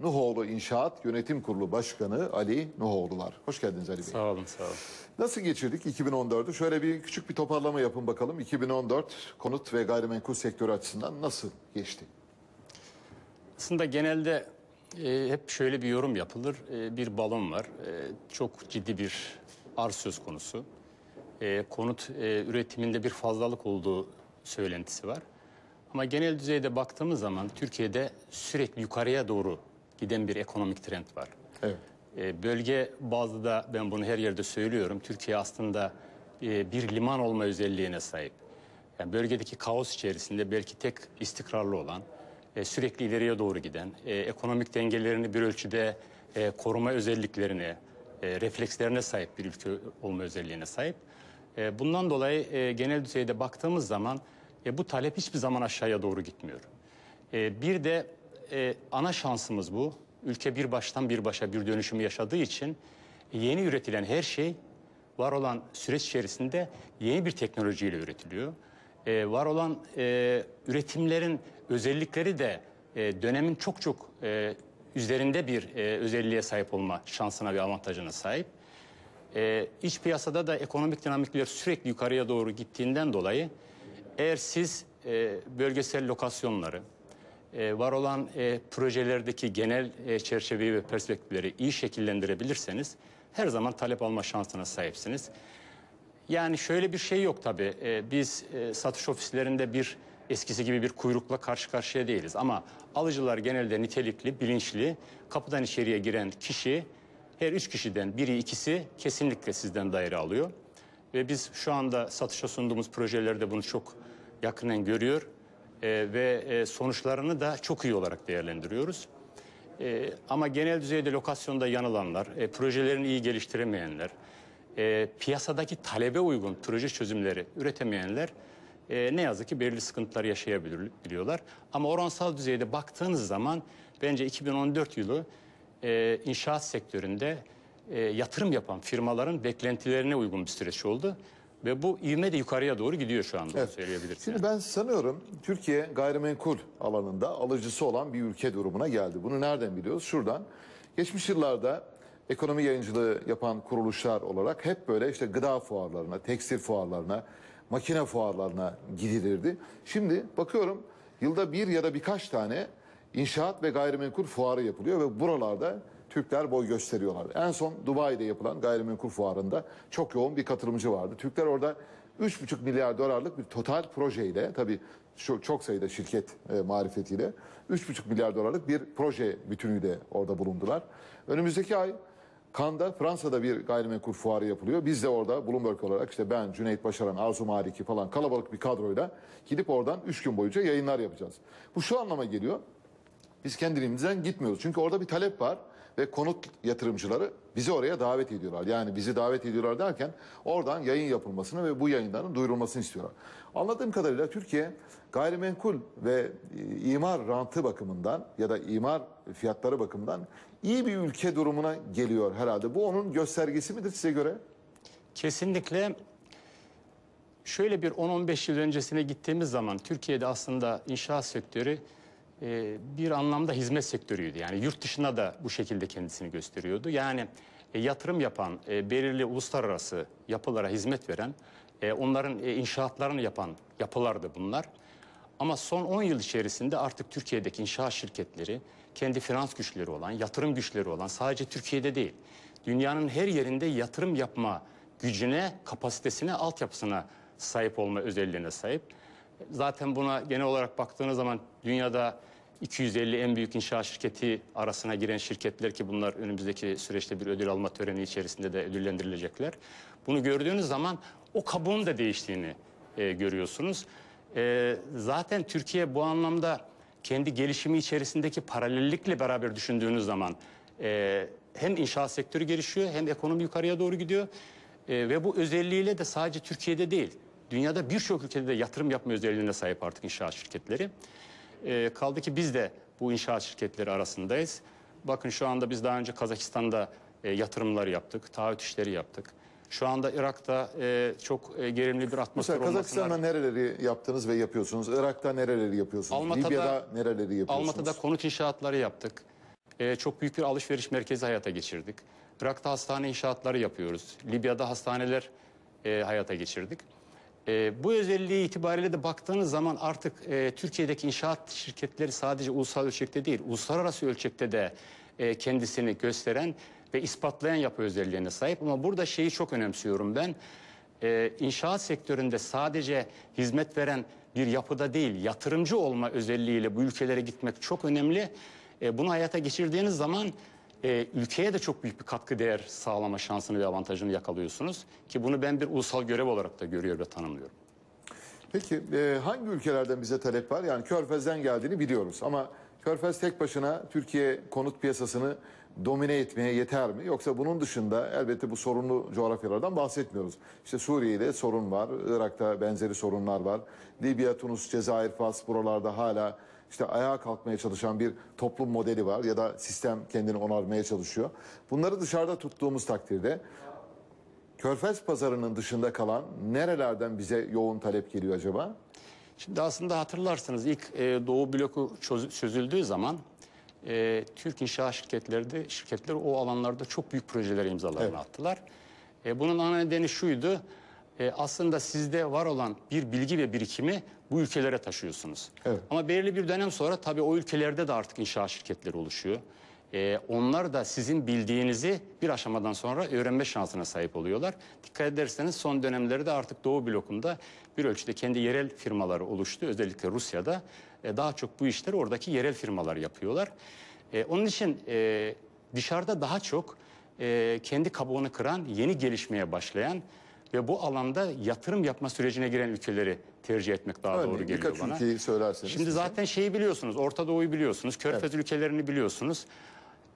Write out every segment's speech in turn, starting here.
Nuhoğlu İnşaat Yönetim Kurulu Başkanı Ali Nuhoğlular. Hoş geldiniz Ali Bey. Sağ olun, sağ olun. Nasıl geçirdik 2014'ü? Şöyle bir küçük bir toparlama yapın bakalım. 2014 konut ve gayrimenkul sektörü açısından nasıl geçti? Aslında genelde e, hep şöyle bir yorum yapılır. E, bir balon var. E, çok ciddi bir arz söz konusu. E, konut e, üretiminde bir fazlalık olduğu söylentisi var. Ama genel düzeyde baktığımız zaman Türkiye'de sürekli yukarıya doğru giden bir ekonomik trend var. Evet. E, bölge bazlı da ben bunu her yerde söylüyorum. Türkiye aslında e, bir liman olma özelliğine sahip. Yani bölgedeki kaos içerisinde belki tek istikrarlı olan, e, sürekli ileriye doğru giden, e, ekonomik dengelerini bir ölçüde e, koruma özelliklerine, e, reflekslerine sahip bir ülke olma özelliğine sahip. E, bundan dolayı e, genel düzeyde baktığımız zaman e, bu talep hiçbir zaman aşağıya doğru gitmiyor. E, bir de e, ana şansımız bu. Ülke bir baştan bir başa bir dönüşümü yaşadığı için yeni üretilen her şey var olan süreç içerisinde yeni bir teknolojiyle üretiliyor. E, var olan e, üretimlerin özellikleri de e, dönemin çok çok e, üzerinde bir e, özelliğe sahip olma şansına ve avantajına sahip. E, iç piyasada da ekonomik dinamikler sürekli yukarıya doğru gittiğinden dolayı eğer siz e, bölgesel lokasyonları, e, var olan e, projelerdeki genel e, çerçeveyi ve perspektifleri iyi şekillendirebilirseniz her zaman talep alma şansına sahipsiniz. Yani şöyle bir şey yok tabii. E, biz e, satış ofislerinde bir eskisi gibi bir kuyrukla karşı karşıya değiliz. Ama alıcılar genelde nitelikli, bilinçli. Kapıdan içeriye giren kişi her üç kişiden biri ikisi kesinlikle sizden daire alıyor. Ve biz şu anda satışa sunduğumuz projelerde bunu çok yakından görüyor e, ve e, sonuçlarını da çok iyi olarak değerlendiriyoruz. E, ama genel düzeyde lokasyonda yanılanlar, e, projelerini iyi geliştiremeyenler, e, piyasadaki talebe uygun proje çözümleri üretemeyenler e, ne yazık ki belirli sıkıntılar yaşayabiliyorlar. Ama oransal düzeyde baktığınız zaman bence 2014 yılı e, inşaat sektöründe e, yatırım yapan firmaların beklentilerine uygun bir süreç oldu. Ve bu ivme de yukarıya doğru gidiyor şu anda onu söyleyebilirim. Şimdi ben sanıyorum Türkiye gayrimenkul alanında alıcısı olan bir ülke durumuna geldi. Bunu nereden biliyoruz? Şuradan. Geçmiş yıllarda ekonomi yayıncılığı yapan kuruluşlar olarak hep böyle işte gıda fuarlarına, tekstil fuarlarına, makine fuarlarına gidilirdi. Şimdi bakıyorum yılda bir ya da birkaç tane inşaat ve gayrimenkul fuarı yapılıyor ve buralarda Türkler boy gösteriyorlar. En son Dubai'de yapılan gayrimenkul fuarında çok yoğun bir katılımcı vardı. Türkler orada 3,5 milyar dolarlık bir total projeyle tabii şu çok sayıda şirket e, marifetiyle 3,5 milyar dolarlık bir proje bütünüyle orada bulundular. Önümüzdeki ay Cannes'da Fransa'da bir gayrimenkul fuarı yapılıyor. Biz de orada Bloomberg olarak işte ben, Cüneyt Başaran, Arzu Maliki falan kalabalık bir kadroyla gidip oradan 3 gün boyunca yayınlar yapacağız. Bu şu anlama geliyor. Biz kendiliğimizden gitmiyoruz. Çünkü orada bir talep var ve konut yatırımcıları bizi oraya davet ediyorlar. Yani bizi davet ediyorlar derken oradan yayın yapılmasını ve bu yayınların duyurulmasını istiyorlar. Anladığım kadarıyla Türkiye gayrimenkul ve e, imar rantı bakımından ya da imar fiyatları bakımından iyi bir ülke durumuna geliyor herhalde. Bu onun göstergesi midir size göre? Kesinlikle şöyle bir 10-15 yıl öncesine gittiğimiz zaman Türkiye'de aslında inşaat sektörü e, bir anlamda hizmet sektörüydü. Yani yurt dışına da bu şekilde kendisini gösteriyordu. Yani e, yatırım yapan, e, belirli uluslararası yapılara hizmet veren, e, onların e, inşaatlarını yapan yapılardı bunlar. Ama son 10 yıl içerisinde artık Türkiye'deki inşaat şirketleri kendi finans güçleri olan, yatırım güçleri olan sadece Türkiye'de değil, dünyanın her yerinde yatırım yapma gücüne, kapasitesine, altyapısına sahip olma özelliğine sahip. Zaten buna genel olarak baktığınız zaman dünyada 250 en büyük inşaat şirketi arasına giren şirketler ki bunlar önümüzdeki süreçte bir ödül alma töreni içerisinde de ödüllendirilecekler. Bunu gördüğünüz zaman o kabuğun da değiştiğini e, görüyorsunuz. E, zaten Türkiye bu anlamda kendi gelişimi içerisindeki paralellikle beraber düşündüğünüz zaman e, hem inşaat sektörü gelişiyor hem ekonomi yukarıya doğru gidiyor. E, ve bu özelliğiyle de sadece Türkiye'de değil, dünyada birçok ülkede de yatırım yapma özelliğine sahip artık inşaat şirketleri. E, kaldı ki biz de bu inşaat şirketleri arasındayız. Bakın şu anda biz daha önce Kazakistan'da e, yatırımlar yaptık, taahhüt işleri yaptık. Şu anda Irak'ta e, çok e, gerilimli bir atmosfer Mesela. Kazakistan'da nereleri yaptınız ve yapıyorsunuz? Irak'ta nereleri yapıyorsunuz? Almatı'da- Libya'da nereleri yapıyorsunuz? Almatı'da konut inşaatları yaptık. e, çok büyük bir alışveriş merkezi hayata geçirdik. Irak'ta hastane inşaatları yapıyoruz. Libya'da hastaneler e, hayata geçirdik. E, bu özelliği itibariyle de baktığınız zaman artık e, Türkiye'deki inşaat şirketleri sadece ulusal ölçekte değil, uluslararası ölçekte de e, kendisini gösteren ve ispatlayan yapı özelliğine sahip. Ama burada şeyi çok önemsiyorum ben. E, inşaat sektöründe sadece hizmet veren bir yapıda değil, yatırımcı olma özelliğiyle bu ülkelere gitmek çok önemli. E, bunu hayata geçirdiğiniz zaman e, ülkeye de çok büyük bir katkı değer sağlama şansını ve avantajını yakalıyorsunuz. Ki bunu ben bir ulusal görev olarak da görüyor ve tanımlıyorum. Peki e, hangi ülkelerden bize talep var? Yani Körfez'den geldiğini biliyoruz ama Körfez tek başına Türkiye konut piyasasını domine etmeye yeter mi? Yoksa bunun dışında elbette bu sorunlu coğrafyalardan bahsetmiyoruz. İşte Suriye'de sorun var, Irak'ta benzeri sorunlar var. Libya, Tunus, Cezayir, Fas buralarda hala işte ayağa kalkmaya çalışan bir toplum modeli var ya da sistem kendini onarmaya çalışıyor. Bunları dışarıda tuttuğumuz takdirde Körfez pazarının dışında kalan nerelerden bize yoğun talep geliyor acaba? Şimdi aslında hatırlarsınız ilk e, Doğu bloku çöz- çözüldüğü zaman e, Türk inşaat şirketleri de şirketleri o alanlarda çok büyük projeler imzalarını Evet. attılar. E, bunun ana nedeni şuydu. e, aslında sizde var olan bir bilgi ve birikimi bu ülkelere taşıyorsunuz. Evet. Ama belirli bir dönem sonra tabii o ülkelerde de artık inşaat şirketleri oluşuyor. E, onlar da sizin bildiğinizi bir aşamadan sonra öğrenme şansına sahip oluyorlar. Dikkat ederseniz son dönemlerde artık Doğu blokunda bir ölçüde kendi yerel firmaları oluştu. Özellikle Rusya'da e, daha çok bu işleri oradaki yerel firmalar yapıyorlar. E, onun için e, dışarıda daha çok e, kendi kabuğunu kıran, yeni gelişmeye başlayan ve bu alanda yatırım yapma sürecine giren ülkeleri tercih etmek daha Örneğin doğru geliyor birkaç bana. ülkeyi söylerseniz. Şimdi bize. zaten şeyi biliyorsunuz, Orta Doğu'yu biliyorsunuz, Körfez ülkelerini biliyorsunuz.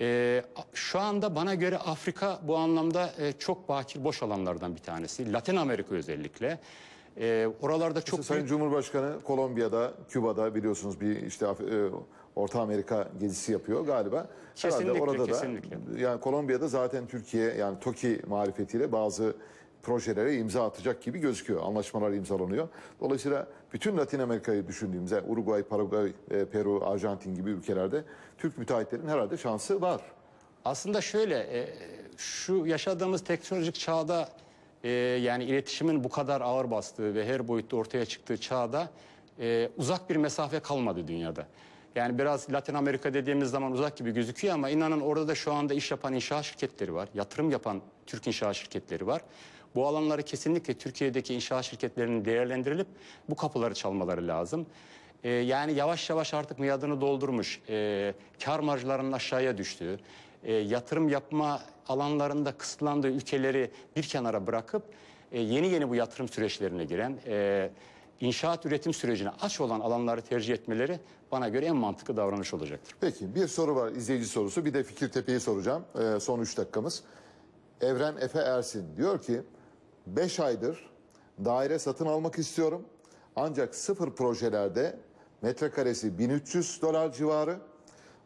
Ee, şu anda bana göre Afrika bu anlamda e, çok bakir boş alanlardan bir tanesi. Latin Amerika özellikle. Ee, oralarda çok Sayın büyük... Cumhurbaşkanı Kolombiya'da, Küba'da biliyorsunuz bir işte e, Orta Amerika gezisi yapıyor galiba. Kesinlikle, Herhalde orada kesinlikle. da yani Kolombiya'da zaten Türkiye yani TOKİ marifetiyle bazı projelere imza atacak gibi gözüküyor. Anlaşmalar imzalanıyor. Dolayısıyla bütün Latin Amerika'yı düşündüğümüzde Uruguay, Paraguay, e, Peru, Arjantin gibi ülkelerde Türk müteahhitlerin herhalde şansı var. Aslında şöyle, e, şu yaşadığımız teknolojik çağda e, yani iletişimin bu kadar ağır bastığı ve her boyutta ortaya çıktığı çağda uzak bir mesafe kalmadı dünyada. Yani biraz Latin Amerika dediğimiz zaman uzak gibi gözüküyor ama inanın orada da şu anda iş yapan inşaat şirketleri var. Yatırım yapan Türk inşaat şirketleri var. Bu alanları kesinlikle Türkiye'deki inşaat şirketlerinin değerlendirilip bu kapıları çalmaları lazım. Ee, yani yavaş yavaş artık miadını doldurmuş, e, kar marjlarının aşağıya düştüğü, e, yatırım yapma alanlarında kısıtlandığı ülkeleri bir kenara bırakıp e, yeni yeni bu yatırım süreçlerine giren, e, inşaat üretim sürecine aç olan alanları tercih etmeleri bana göre en mantıklı davranış olacaktır. Peki bir soru var izleyici sorusu bir de Fikirtepe'yi soracağım Ee, son 3 dakikamız. Evren Efe Ersin diyor ki 5 aydır daire satın almak istiyorum ancak sıfır projelerde metrekaresi 1300 dolar civarı.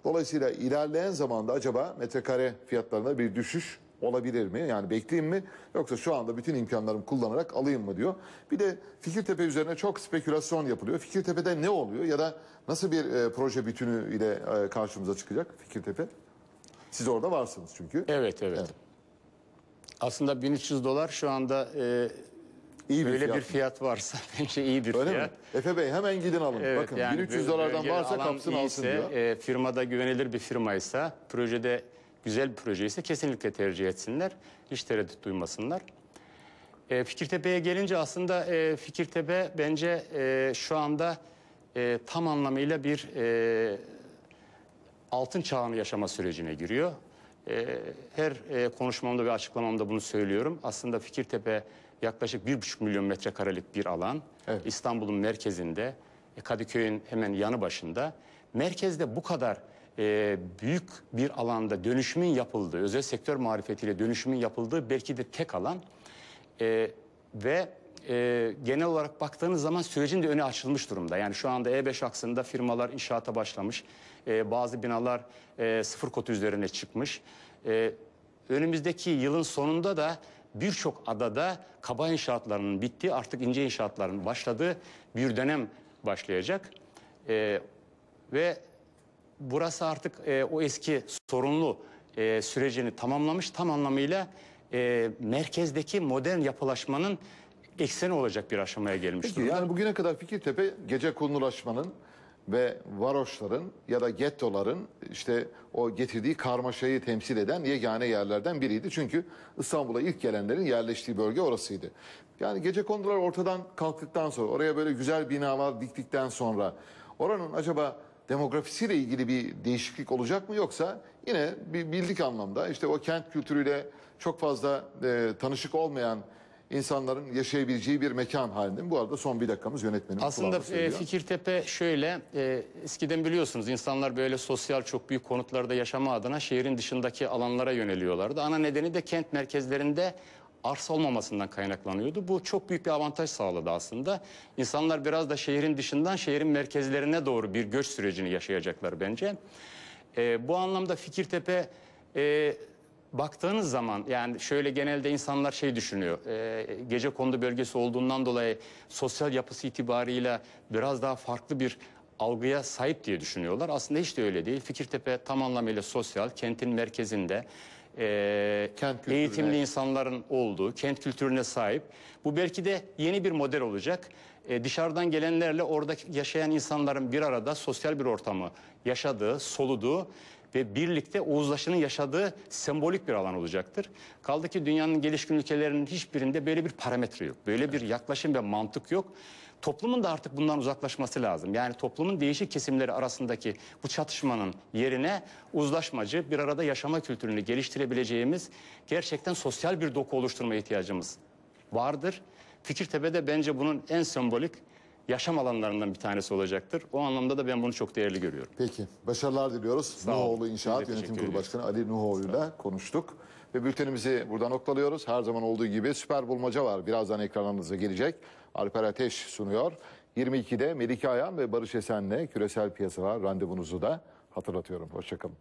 Dolayısıyla ilerleyen zamanda acaba metrekare fiyatlarında bir düşüş olabilir mi? Yani bekleyeyim mi? Yoksa şu anda bütün imkanlarımı kullanarak alayım mı diyor. Bir de Fikirtepe üzerine çok spekülasyon yapılıyor. Fikirtepe'de ne oluyor ya da nasıl bir e, proje bütünü ile e, karşımıza çıkacak Fikirtepe? Siz orada varsınız çünkü. Evet, evet. Evet. Aslında 1300 dolar şu anda e, İyi bir öyle fiyat. bir fiyat varsa bence iyi bir Öyle fiyat. mi? Efe Bey hemen gidin alın. Evet, Bakın yani 1300 bö- dolardan varsa kapsın alsın diyor. E, firmada güvenilir bir firmaysa, projede güzel bir proje ise kesinlikle tercih etsinler. Hiç tereddüt duymasınlar. E, Fikirtepe'ye gelince aslında e, Fikirtepe bence e, şu anda e, tam anlamıyla bir e, altın çağını yaşama sürecine giriyor. E, her e, konuşmamda ve açıklamamda bunu söylüyorum. Aslında Fikirtepe yaklaşık bir buçuk milyon metrekarelik bir alan. Evet. İstanbul'un merkezinde, e, Kadıköy'ün hemen yanı başında. Merkezde bu kadar e, büyük bir alanda dönüşümün yapıldığı, özel sektör marifetiyle dönüşümün yapıldığı belki de tek alan. E, ve e, genel olarak baktığınız zaman sürecin de önü açılmış durumda. Yani şu anda E5 aksında firmalar inşaata başlamış. E, bazı binalar e, sıfır kod üzerine çıkmış. E, önümüzdeki yılın sonunda da birçok adada kaba inşaatlarının bittiği artık ince inşaatların başladığı bir dönem başlayacak. E, ve burası artık e, o eski sorunlu e, sürecini tamamlamış tam anlamıyla e, merkezdeki modern yapılaşmanın ekseni olacak bir aşamaya gelmiş Peki durumda. yani bugüne kadar Fikirtepe gece konulaşmanın ve varoşların ya da gettoların işte o getirdiği karmaşayı temsil eden yegane yerlerden biriydi. Çünkü İstanbul'a ilk gelenlerin yerleştiği bölge orasıydı. Yani gece kondular ortadan kalktıktan sonra oraya böyle güzel binalar diktikten sonra oranın acaba demografisiyle ilgili bir değişiklik olacak mı yoksa yine bir bildik anlamda işte o kent kültürüyle çok fazla e, tanışık olmayan insanların yaşayabileceği bir mekan halinde. Bu arada son bir dakikamız yönetmenim. Aslında e. Fikirtepe şöyle, e, eskiden biliyorsunuz insanlar böyle sosyal çok büyük konutlarda yaşama adına şehrin dışındaki alanlara yöneliyorlardı. Ana nedeni de kent merkezlerinde arsa olmamasından kaynaklanıyordu. Bu çok büyük bir avantaj sağladı aslında. İnsanlar biraz da şehrin dışından şehrin merkezlerine doğru bir göç sürecini yaşayacaklar bence. E, bu anlamda Fikirtepe e, baktığınız zaman yani şöyle genelde insanlar şey düşünüyor. E, gece kondu bölgesi olduğundan dolayı sosyal yapısı itibarıyla biraz daha farklı bir algıya sahip diye düşünüyorlar. Aslında hiç de öyle değil. Fikirtepe tam anlamıyla sosyal, kentin merkezinde. e, Kent kültürüne- eğitimli insanların olduğu, kent kültürüne sahip. Bu belki de yeni bir model olacak. E, dışarıdan gelenlerle orada yaşayan insanların bir arada sosyal bir ortamı yaşadığı, soluduğu ve birlikte o uzlaşının yaşadığı sembolik bir alan olacaktır. Kaldı ki dünyanın gelişkin ülkelerinin hiçbirinde böyle bir parametre yok. Böyle bir yaklaşım ve mantık yok. Toplumun da artık bundan uzaklaşması lazım. Yani toplumun değişik kesimleri arasındaki bu çatışmanın yerine uzlaşmacı bir arada yaşama kültürünü geliştirebileceğimiz gerçekten sosyal bir doku oluşturma ihtiyacımız vardır. Fikirtepe'de bence bunun en sembolik yaşam alanlarından bir tanesi olacaktır. O anlamda da ben bunu çok değerli görüyorum. Peki başarılar diliyoruz. Sağ. Nuhoğlu İnşaat Yönetim Kurulu Başkanı Ali Nuhoğlu'yla konuştuk. Ve bültenimizi burada noktalıyoruz. Her zaman olduğu gibi süper bulmaca var. Birazdan ekranlarınıza gelecek. Alper Ateş sunuyor. 22'de Melike Ayan ve Barış Esen'le küresel piyasalar randevunuzu da hatırlatıyorum. Hoşçakalın.